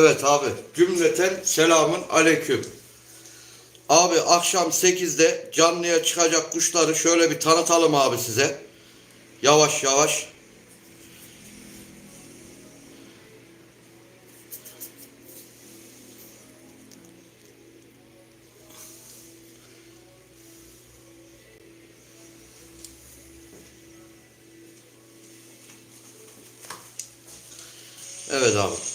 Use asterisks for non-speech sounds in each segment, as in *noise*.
Evet abi cümleten selamın aleyküm. Abi akşam 8'de canlıya çıkacak kuşları şöyle bir tanıtalım abi size. Yavaş yavaş. Evet abi.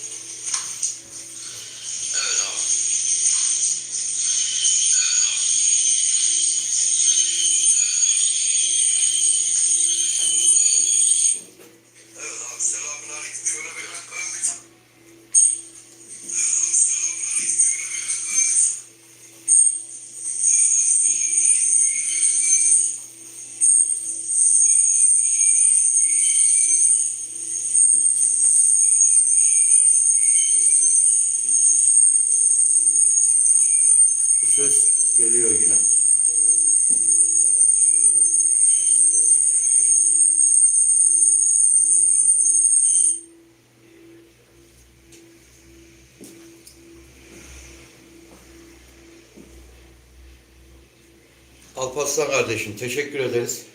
Alparslan kardeşim teşekkür ederiz.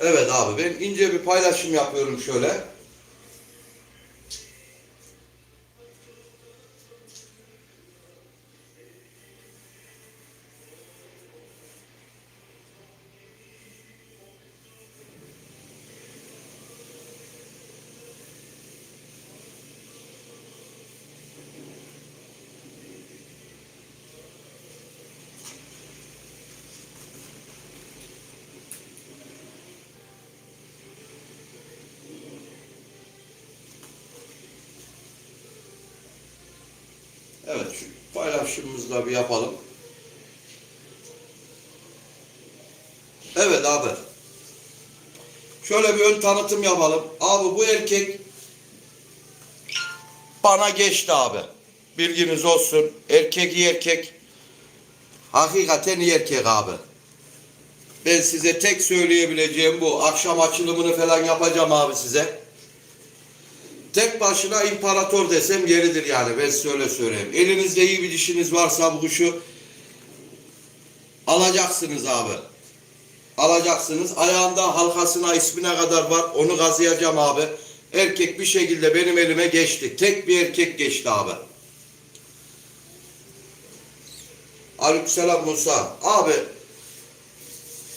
Evet abi ben ince bir paylaşım yapıyorum şöyle. Evet şu paylaşımımızı da bir yapalım. Evet abi. Şöyle bir ön tanıtım yapalım. Abi bu erkek bana geçti abi. Bilginiz olsun. Erkek iyi erkek. Hakikaten iyi erkek abi. Ben size tek söyleyebileceğim bu. Akşam açılımını falan yapacağım abi size. Tek başına imparator desem yeridir yani ben size öyle söyleyeyim. Elinizde iyi bir dişiniz varsa bu kuşu alacaksınız abi. Alacaksınız. Ayağında halkasına ismine kadar var. Onu kazıyacağım abi. Erkek bir şekilde benim elime geçti. Tek bir erkek geçti abi. Aleykümselam Musa. Abi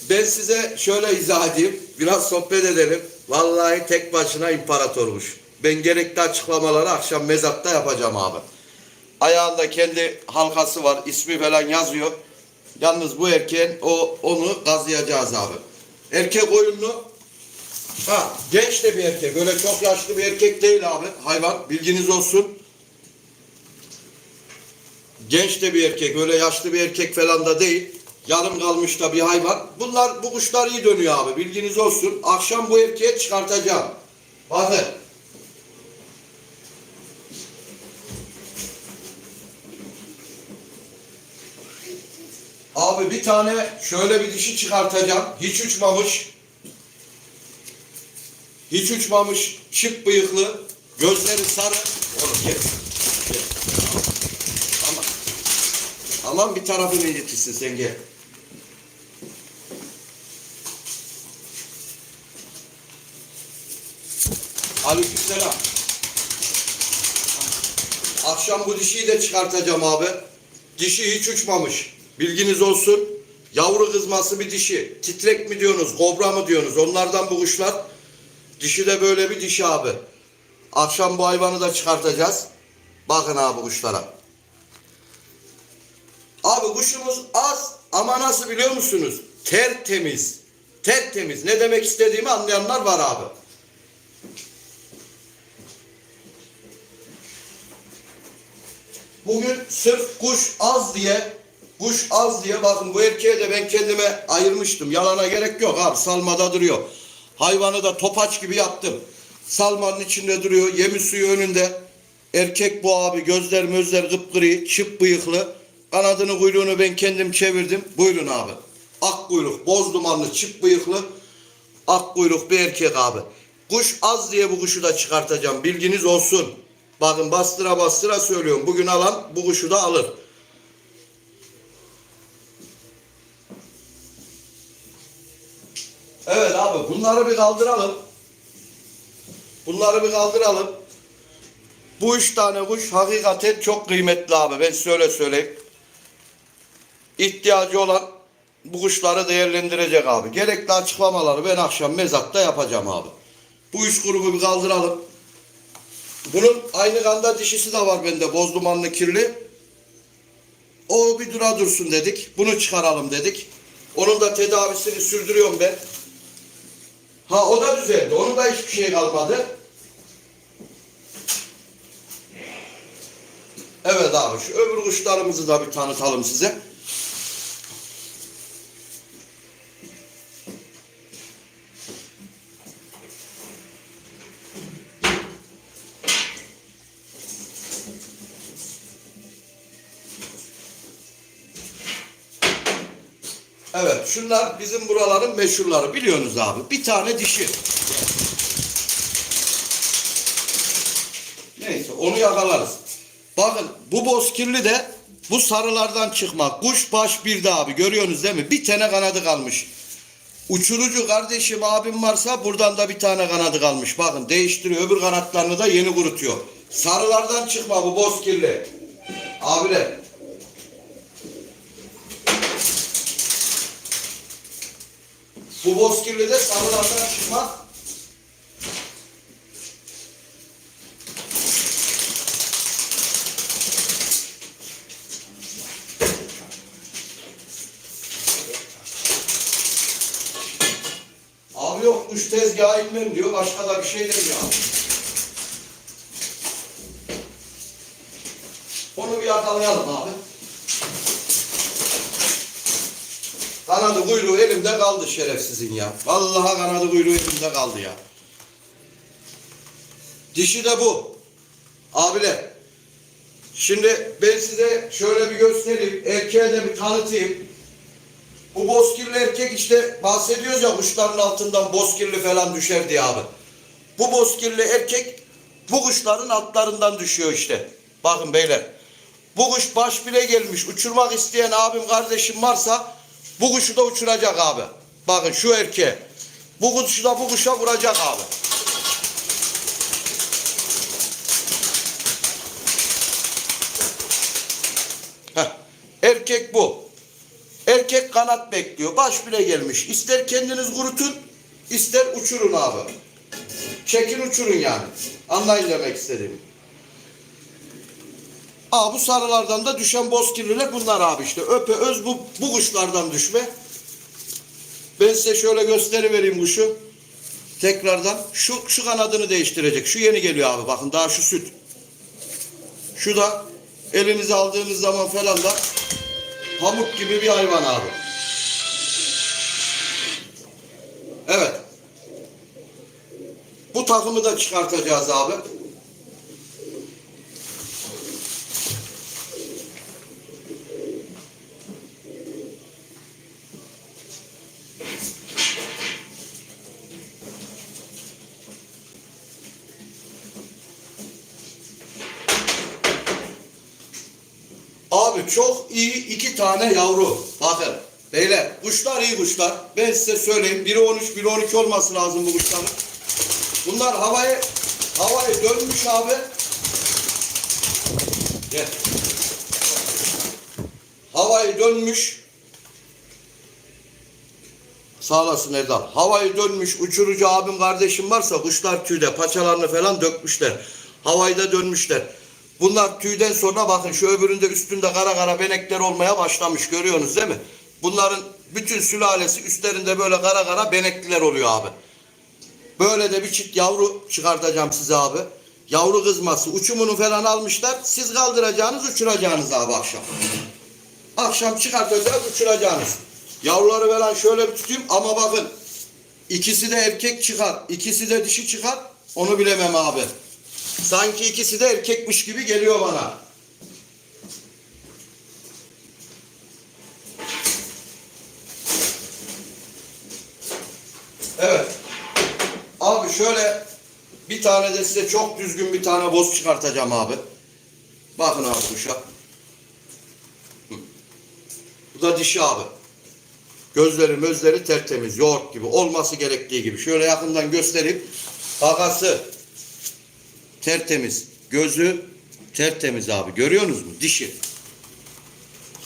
ben size şöyle izah edeyim. Biraz sohbet edelim. Vallahi tek başına imparatormuş. Ben gerekli açıklamaları akşam mezatta yapacağım abi. Ayağında kendi halkası var. ismi falan yazıyor. Yalnız bu erkeğin o onu gazlayacağız abi. Erkek oyunlu. Ha, genç de bir erkek. Öyle çok yaşlı bir erkek değil abi. Hayvan bilginiz olsun. Genç de bir erkek. Öyle yaşlı bir erkek falan da değil. Yarım kalmış da bir hayvan. Bunlar bu kuşlar iyi dönüyor abi. Bilginiz olsun. Akşam bu erkeği çıkartacağım. Bakın. Abi bir tane şöyle bir dişi çıkartacağım. Hiç uçmamış. Hiç uçmamış. Şık bıyıklı. Gözleri sarı. Oğlum gel. Gel. Aman. Bir tarafını iletirsin sen gel. Aleykümselam. Akşam bu dişiyi de çıkartacağım abi. Dişi hiç uçmamış. Bilginiz olsun. Yavru kızması bir dişi. Titrek mi diyorsunuz, kobra mı diyorsunuz? Onlardan bu kuşlar. Dişi de böyle bir dişi abi. Akşam bu hayvanı da çıkartacağız. Bakın abi kuşlara. Abi kuşumuz az ama nasıl biliyor musunuz? Tertemiz. Tertemiz. Ne demek istediğimi anlayanlar var abi. Bugün sırf kuş az diye kuş az diye bakın bu erkeğe de ben kendime ayırmıştım. Yalana gerek yok abi salmada duruyor. Hayvanı da topaç gibi yaptım. Salmanın içinde duruyor. Yemi suyu önünde. Erkek bu abi. Gözler mözler kıpkırı. Çıp bıyıklı. Kanadını kuyruğunu ben kendim çevirdim. Buyurun abi. Ak kuyruk. Boz dumanlı. Çıp bıyıklı. Ak kuyruk bir erkek abi. Kuş az diye bu kuşu da çıkartacağım. Bilginiz olsun. Bakın bastıra bastıra söylüyorum. Bugün alan bu kuşu da alır. Evet abi bunları bir kaldıralım. Bunları bir kaldıralım. Bu üç tane kuş hakikaten çok kıymetli abi. Ben size öyle söyleyeyim. İhtiyacı olan bu kuşları değerlendirecek abi. Gerekli açıklamaları ben akşam mezatta yapacağım abi. Bu üç grubu bir kaldıralım. Bunun aynı kanda dişisi de var bende. Boz dumanlı kirli. O bir dura dursun dedik. Bunu çıkaralım dedik. Onun da tedavisini sürdürüyorum ben. Ha o da düzeldi. Onun da hiçbir şey kalmadı. Evet abi şu öbür kuşlarımızı da bir tanıtalım size. Evet şunlar bizim buraların meşhurları biliyorsunuz abi. Bir tane dişi. Neyse onu yakalarız. Bakın bu bozkirli de bu sarılardan çıkma. Kuş baş bir de abi görüyorsunuz değil mi? Bir tane kanadı kalmış. Uçurucu kardeşim abim varsa buradan da bir tane kanadı kalmış. Bakın değiştiriyor. Öbür kanatlarını da yeni kurutuyor. Sarılardan çıkma bu bozkirli. Abiler. Bu bozkirli de sarılardan çıkma. Abi yok kuş tezgaha inmem diyor. Başka da bir şey demiyor abi. Onu bir yakalayalım abi. Kanadı kuyruğu elimde kaldı şerefsizin ya. Vallahi kanadı kuyruğu elimde kaldı ya. Dişi de bu. Abiler. Şimdi ben size şöyle bir göstereyim. Erkeğe de bir tanıtayım. Bu bozkirli erkek işte bahsediyoruz ya kuşların altından bozkirli falan düşer diye abi. Bu bozkirli erkek bu kuşların altlarından düşüyor işte. Bakın beyler. Bu kuş baş bile gelmiş. Uçurmak isteyen abim kardeşim varsa bu kuşu da uçuracak abi. Bakın şu erkeğe. Bu kuşu da bu kuşa vuracak abi. Heh. Erkek bu. Erkek kanat bekliyor. Baş bile gelmiş. İster kendiniz kurutun, ister uçurun abi. Çekin uçurun yani. Anlayın demek istediğimi. Aa bu sarılardan da düşen bozkirliler bunlar abi işte. Öpe öz bu, bu kuşlardan düşme. Ben size şöyle gösterivereyim kuşu. Tekrardan şu şu kanadını değiştirecek. Şu yeni geliyor abi bakın daha şu süt. Şu da elinize aldığınız zaman falan da pamuk gibi bir hayvan abi. Evet. Bu takımı da çıkartacağız abi. Abi çok iyi iki tane yavru. Bakın beyler kuşlar iyi kuşlar. Ben size söyleyeyim. Biri 13 biri 12 olması lazım bu kuşların. Bunlar havaya havaya dönmüş abi. Gel. Havayı dönmüş. Sağ olasın Erdal. Havayı dönmüş uçurucu abim kardeşim varsa kuşlar tüyde paçalarını falan dökmüşler. Havayı da dönmüşler. Bunlar tüyden sonra bakın şu öbüründe üstünde kara kara benekler olmaya başlamış görüyorsunuz değil mi? Bunların bütün sülalesi üstlerinde böyle kara kara benekliler oluyor abi. Böyle de bir çift yavru çıkartacağım size abi. Yavru kızması uçumunu falan almışlar. Siz kaldıracağınız uçuracağınız abi akşam. Akşam çıkartacağız uçuracağınız. Yavruları falan şöyle bir tutayım ama bakın. ikisi de erkek çıkar, ikisi de dişi çıkar. Onu bilemem abi. Sanki ikisi de erkekmiş gibi geliyor bana. Evet. Abi şöyle bir tane de size çok düzgün bir tane boz çıkartacağım abi. Bakın abi kuşa. Bu da dişi abi. Gözleri mözleri tertemiz, yoğurt gibi, olması gerektiği gibi. Şöyle yakından göstereyim. Kakası tertemiz, gözü tertemiz abi. Görüyorsunuz mu? Dişi.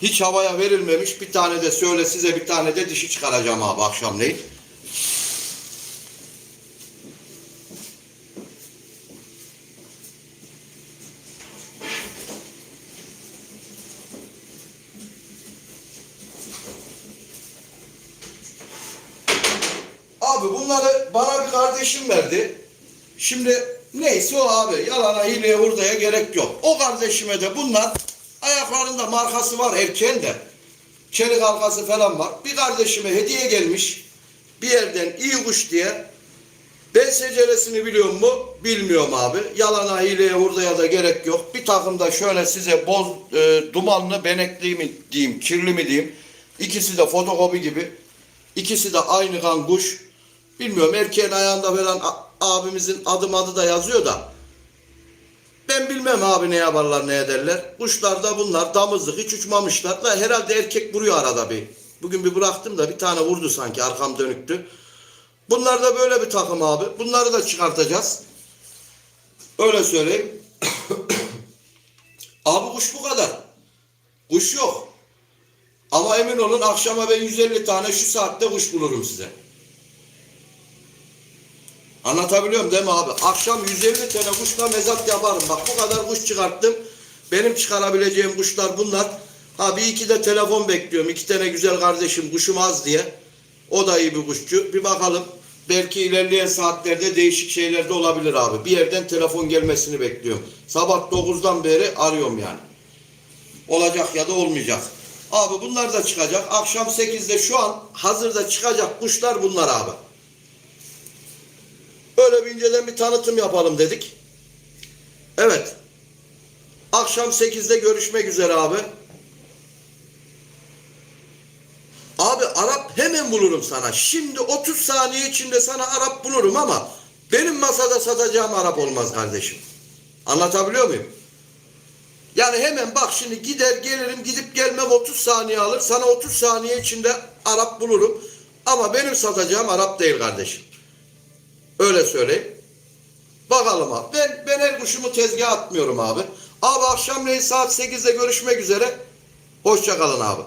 Hiç havaya verilmemiş bir tane de söyle size bir tane de dişi çıkaracağım abi akşamleyin. Abi bunları bana bir kardeşim verdi. Şimdi neyse o abi yalana hileye hurdaya gerek yok. O kardeşime de bunlar ayaklarında markası var erkeğin de. Çelik halkası falan var. Bir kardeşime hediye gelmiş. Bir yerden iyi kuş diye. Ben seceresini biliyor mu? Bilmiyorum abi. Yalana hileye hurdaya da gerek yok. Bir takım da şöyle size boz e, dumanlı benekli mi diyeyim, kirli mi diyeyim. İkisi de fotokopi gibi. İkisi de aynı kan kuş. Bilmiyorum erkeğin ayağında falan abimizin adım adı da yazıyor da. Ben bilmem abi ne yaparlar ne ederler. Kuşlar da bunlar damızlık hiç uçmamışlar. Da herhalde erkek vuruyor arada bir. Bugün bir bıraktım da bir tane vurdu sanki arkam dönüktü. Bunlar da böyle bir takım abi. Bunları da çıkartacağız. Öyle söyleyeyim. *coughs* abi kuş bu kadar. Kuş yok. Ama emin olun akşama ben 150 tane şu saatte kuş bulurum size. Anlatabiliyorum değil mi abi? Akşam 150 tane kuşla mezat yaparım. Bak bu kadar kuş çıkarttım. Benim çıkarabileceğim kuşlar bunlar. Ha bir iki de telefon bekliyorum. İki tane güzel kardeşim kuşum az diye. O da iyi bir kuşçu. Bir bakalım. Belki ilerleyen saatlerde değişik şeyler de olabilir abi. Bir yerden telefon gelmesini bekliyorum. Sabah 9'dan beri arıyorum yani. Olacak ya da olmayacak. Abi bunlar da çıkacak. Akşam 8'de şu an hazırda çıkacak kuşlar bunlar abi. Böyle bir inceden bir tanıtım yapalım dedik. Evet. Akşam 8'de görüşmek üzere abi. Abi Arap hemen bulurum sana. Şimdi 30 saniye içinde sana Arap bulurum ama benim masada satacağım Arap olmaz kardeşim. Anlatabiliyor muyum? Yani hemen bak şimdi gider gelirim gidip gelmem 30 saniye alır. Sana 30 saniye içinde Arap bulurum. Ama benim satacağım Arap değil kardeşim. Öyle söyleyeyim. Bakalım abi. Ben, ben her kuşumu tezgaha atmıyorum abi. Abi akşamleyin saat 8'de görüşmek üzere. Hoşça kalın abi.